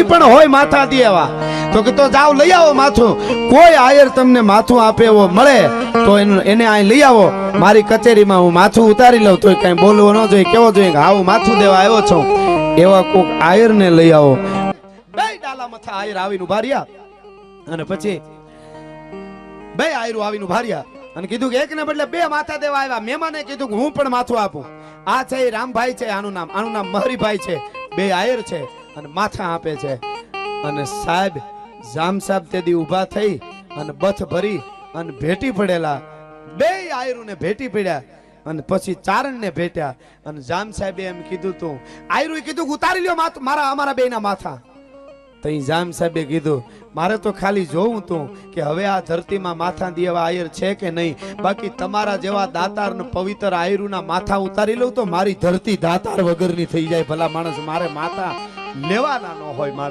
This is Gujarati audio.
ઈ પણ હોય માથા દેવા તો કે તો જાવ લઈ આવો માથું. કોઈ આયર તમને માથું આપે એવો મળે, તો એનું અહીં લઈ આવો. મારી કચેરીમાં હું માથું ઉતારી લઉં તો કઈ બોલવું ન જોઈએ, કેવો જોઈએ કે આવું માથું દેવા આવ્યો છું. એવા કોક આયરને લઈ આવો. બે ડાલા મથા આયર આવીને ઊભા અને પછી બે આયરું આવીને ઊભા રહ્યા. અને કીધું કે એક ને બદલે બે માથા દેવા આવ્યા. મહેમાને કીધું કે હું પણ માથું આપું. આ છે રામભાઈ છે, આનું નામ આનું નામ મહરીભાઈ છે. બે આયર છે. અને માથા આપે છે. અને સાહેબ, જામ સાહેબ તેદી ઊભા થઈ અને બથ ભરી અને ભેટી પડેલા. બે આયરુને ભેટી પડ્યા અને પછી ચારણને ભેટ્યા. અને જામ સાહેબે એમ કીધું તું, આયરુએ કીધું ઉતારી લ્યો મારા, અમારા બેના માથા. તઈ જામ સાહેબે કીધું, મારે તો ખાલી જોવું તું કે હવે આ ધરતીમાં માથા દેવા આયર છે કે નહીં? બાકી તમારા જેવા દાતાર પવિત્ર આયરુના માથા ઉતારી લઉં તો મારી ધરતી દાતાર વગરની થઈ જાય. ભલા માણસ, મારે માથા લેવાના ન હોય માથા